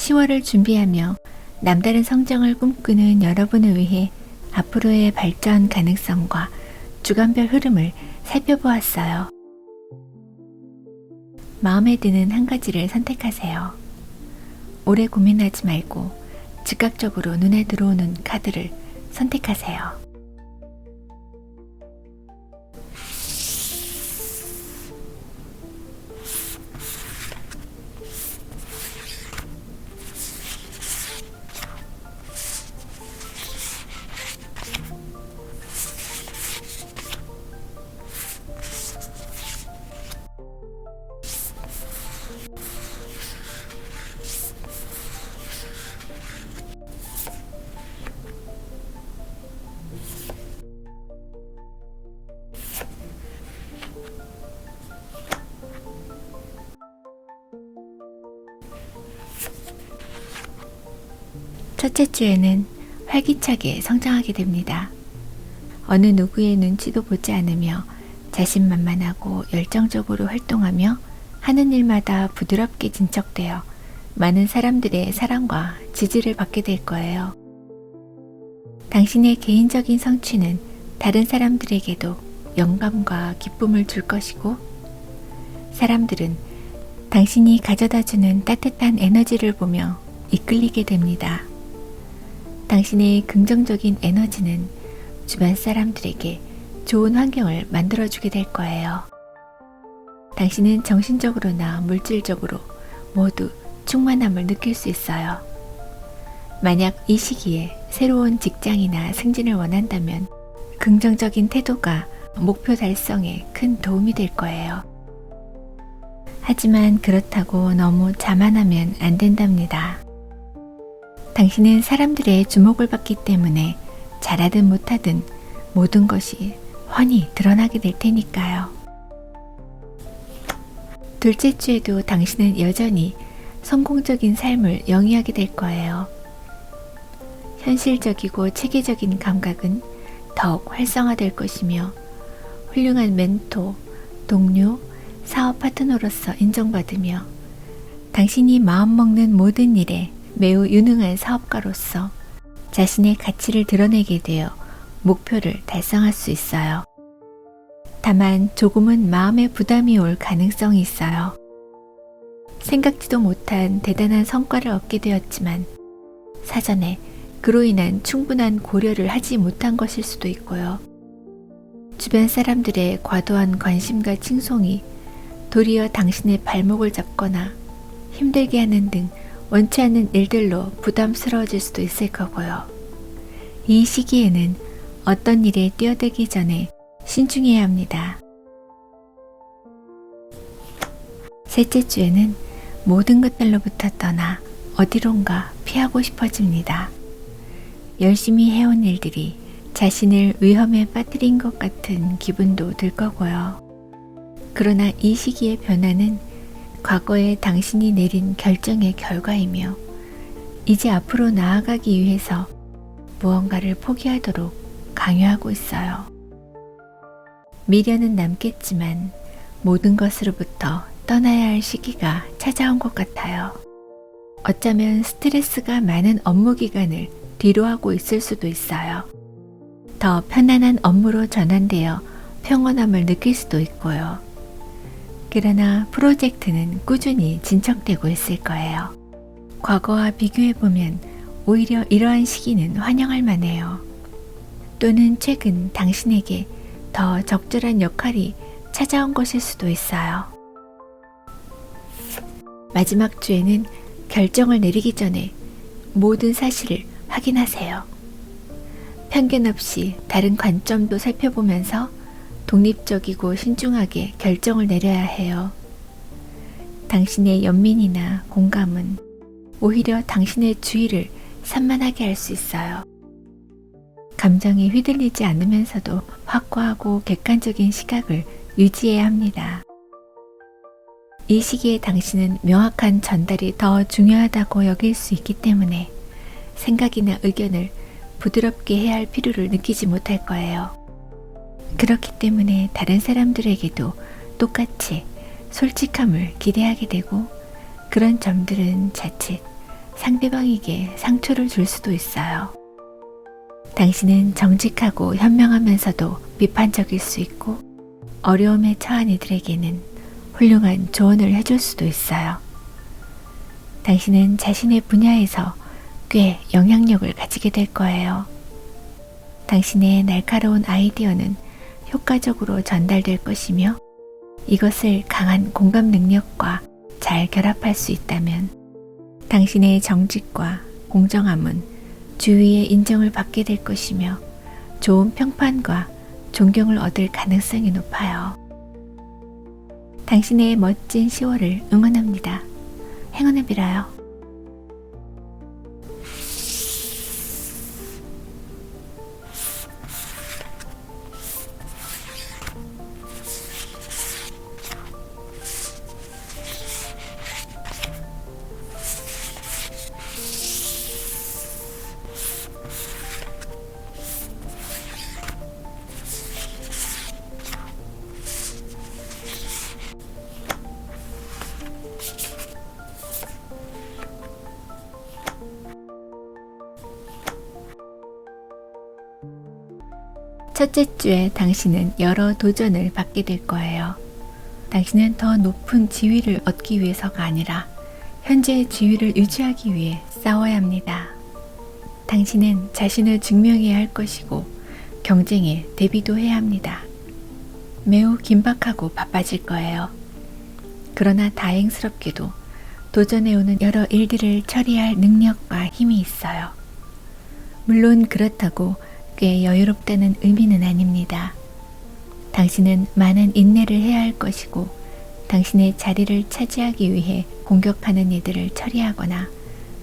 10월을 준비하며 남다른 성장을 꿈꾸는 여러분을 위해 앞으로의 발전 가능성과 주간별 흐름을 살펴보았어요. 마음에 드는 한 가지를 선택하세요. 오래 고민하지 말고 즉각적으로 눈에 들어오는 카드를 선택하세요. 첫째 주에는 활기차게 성장하게 됩니다. 어느 누구의 눈치도 보지 않으며 자신만만하고 열정적으로 활동하며 하는 일마다 부드럽게 진척되어 많은 사람들의 사랑과 지지를 받게 될 거예요. 당신의 개인적인 성취는 다른 사람들에게도 영감과 기쁨을 줄 것이고 사람들은 당신이 가져다 주는 따뜻한 에너지를 보며 이끌리게 됩니다. 당신의 긍정적인 에너지는 주변 사람들에게 좋은 환경을 만들어주게 될 거예요. 당신은 정신적으로나 물질적으로 모두 충만함을 느낄 수 있어요. 만약 이 시기에 새로운 직장이나 승진을 원한다면 긍정적인 태도가 목표 달성에 큰 도움이 될 거예요. 하지만 그렇다고 너무 자만하면 안 된답니다. 당신은 사람들의 주목을 받기 때문에 잘하든 못하든 모든 것이 훤히 드러나게 될 테니까요. 둘째 주에도 당신은 여전히 성공적인 삶을 영위하게 될 거예요. 현실적이고 체계적인 감각은 더욱 활성화될 것이며 훌륭한 멘토, 동료, 사업 파트너로서 인정받으며 당신이 마음먹는 모든 일에 매우 유능한 사업가로서 자신의 가치를 드러내게 되어 목표를 달성할 수 있어요. 다만 조금은 마음의 부담이 올 가능성이 있어요. 생각지도 못한 대단한 성과를 얻게 되었지만 사전에 그로 인한 충분한 고려를 하지 못한 것일 수도 있고요. 주변 사람들의 과도한 관심과 칭송이 도리어 당신의 발목을 잡거나 힘들게 하는 등 원치 않는 일들로 부담스러워질 수도 있을 거고요. 이 시기에는 어떤 일에 뛰어들기 전에 신중해야 합니다. 셋째 주에는 모든 것들로부터 떠나 어디론가 피하고 싶어집니다. 열심히 해온 일들이 자신을 위험에 빠뜨린 것 같은 기분도 들 거고요. 그러나 이 시기의 변화는 과거에 당신이 내린 결정의 결과이며 이제 앞으로 나아가기 위해서 무언가를 포기하도록 강요하고 있어요. 미련은 남겠지만 모든 것으로부터 떠나야 할 시기가 찾아온 것 같아요. 어쩌면 스트레스가 많은 업무 기간을 뒤로하고 있을 수도 있어요. 더 편안한 업무로 전환되어 평온함을 느낄 수도 있고요. 그러나 프로젝트는 꾸준히 진척되고 있을 거예요. 과거와 비교해보면 오히려 이러한 시기는 환영할 만해요. 또는 최근 당신에게 더 적절한 역할이 찾아온 것일 수도 있어요. 마지막 주에는 결정을 내리기 전에 모든 사실을 확인하세요. 편견 없이 다른 관점도 살펴보면서 독립적이고 신중하게 결정을 내려야 해요. 당신의 연민이나 공감은 오히려 당신의 주의를 산만하게 할 수 있어요. 감정에 휘둘리지 않으면서도 확고하고 객관적인 시각을 유지해야 합니다. 이 시기에 당신은 명확한 전달이 더 중요하다고 여길 수 있기 때문에 생각이나 의견을 부드럽게 해야 할 필요를 느끼지 못할 거예요. 그렇기 때문에 다른 사람들에게도 똑같이 솔직함을 기대하게 되고 그런 점들은 자칫 상대방에게 상처를 줄 수도 있어요. 당신은 정직하고 현명하면서도 비판적일 수 있고 어려움에 처한 이들에게는 훌륭한 조언을 해줄 수도 있어요. 당신은 자신의 분야에서 꽤 영향력을 가지게 될 거예요. 당신의 날카로운 아이디어는 효과적으로 전달될 것이며 이것을 강한 공감 능력과 잘 결합할 수 있다면 당신의 정직과 공정함은 주위의 인정을 받게 될 것이며 좋은 평판과 존경을 얻을 가능성이 높아요. 당신의 멋진 10월을 응원합니다. 행운을 빌어요. 첫째 주에 당신은 여러 도전을 받게 될 거예요. 당신은 더 높은 지위를 얻기 위해서가 아니라 현재의 지위를 유지하기 위해 싸워야 합니다. 당신은 자신을 증명해야 할 것이고 경쟁에 대비도 해야 합니다. 매우 긴박하고 바빠질 거예요. 그러나 다행스럽게도 도전해 오는 여러 일들을 처리할 능력과 힘이 있어요. 물론 그렇다고 꽤 여유롭다는 의미는 아닙니다. 당신은 많은 인내를 해야 할 것이고 당신의 자리를 차지하기 위해 공격하는 이들을 처리하거나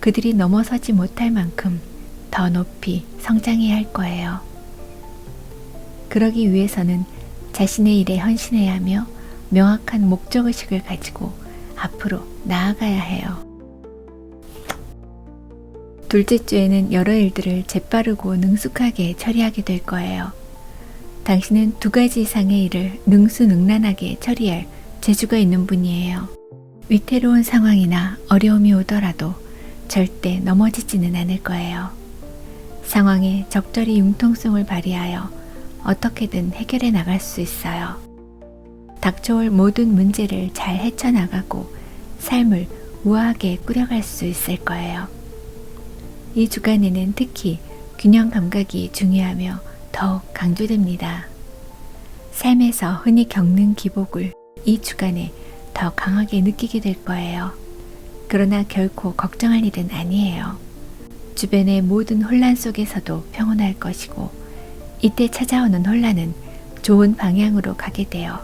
그들이 넘어서지 못할 만큼 더 높이 성장해야 할 거예요. 그러기 위해서는 자신의 일에 헌신해야 하며 명확한 목적의식을 가지고 앞으로 나아가야 해요. 둘째 주에는 여러 일들을 재빠르고 능숙하게 처리하게 될 거예요. 당신은 두 가지 이상의 일을 능수능란하게 처리할 재주가 있는 분이에요. 위태로운 상황이나 어려움이 오더라도 절대 넘어지지는 않을 거예요. 상황에 적절히 융통성을 발휘하여 어떻게든 해결해 나갈 수 있어요. 닥쳐올 모든 문제를 잘 헤쳐나가고 삶을 우아하게 꾸려갈 수 있을 거예요. 이 주간에는 특히 균형 감각이 중요하며 더욱 강조됩니다. 삶에서 흔히 겪는 기복을 이 주간에 더 강하게 느끼게 될 거예요. 그러나 결코 걱정할 일은 아니에요. 주변의 모든 혼란 속에서도 평온할 것이고 이때 찾아오는 혼란은 좋은 방향으로 가게 되어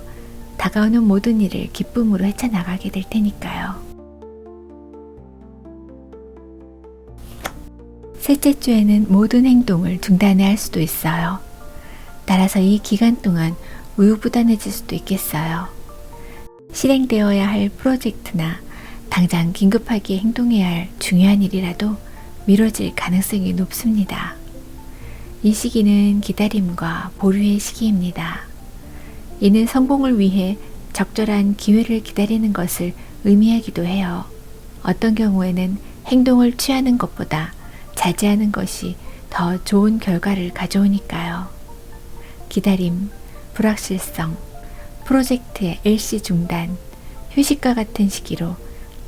다가오는 모든 일을 기쁨으로 헤쳐나가게 될 테니까요. 셋째 주에는 모든 행동을 중단해야 할 수도 있어요. 따라서 이 기간 동안 우유부단해질 수도 있겠어요. 실행되어야 할 프로젝트나 당장 긴급하게 행동해야 할 중요한 일이라도 미뤄질 가능성이 높습니다. 이 시기는 기다림과 보류의 시기입니다. 이는 성공을 위해 적절한 기회를 기다리는 것을 의미하기도 해요. 어떤 경우에는 행동을 취하는 것보다 자제하는 것이 더 좋은 결과를 가져오니까요. 기다림, 불확실성, 프로젝트의 일시 중단, 휴식과 같은 시기로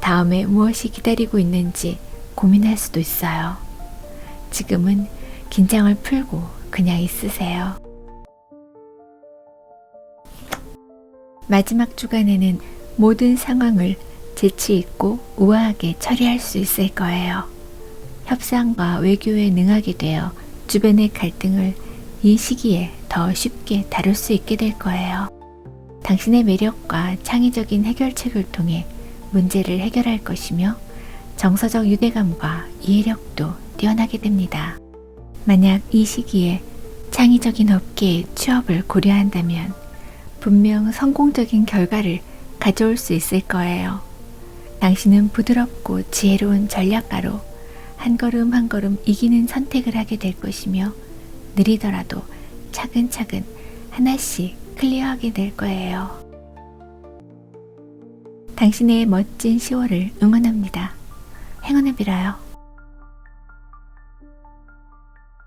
다음에 무엇이 기다리고 있는지 고민할 수도 있어요. 지금은 긴장을 풀고 그냥 있으세요. 마지막 주간에는 모든 상황을 재치 있고 우아하게 처리할 수 있을 거예요. 협상과 외교에 능하게 되어 주변의 갈등을 이 시기에 더 쉽게 다룰 수 있게 될 거예요. 당신의 매력과 창의적인 해결책을 통해 문제를 해결할 것이며 정서적 유대감과 이해력도 뛰어나게 됩니다. 만약 이 시기에 창의적인 업계에 취업을 고려한다면 분명 성공적인 결과를 가져올 수 있을 거예요. 당신은 부드럽고 지혜로운 전략가로 한 걸음 한 걸음 이기는 선택을 하게 될 것이며 느리더라도 차근차근 하나씩 클리어하게 될 거예요. 당신의 멋진 10월을 응원합니다. 행운을 빌어요.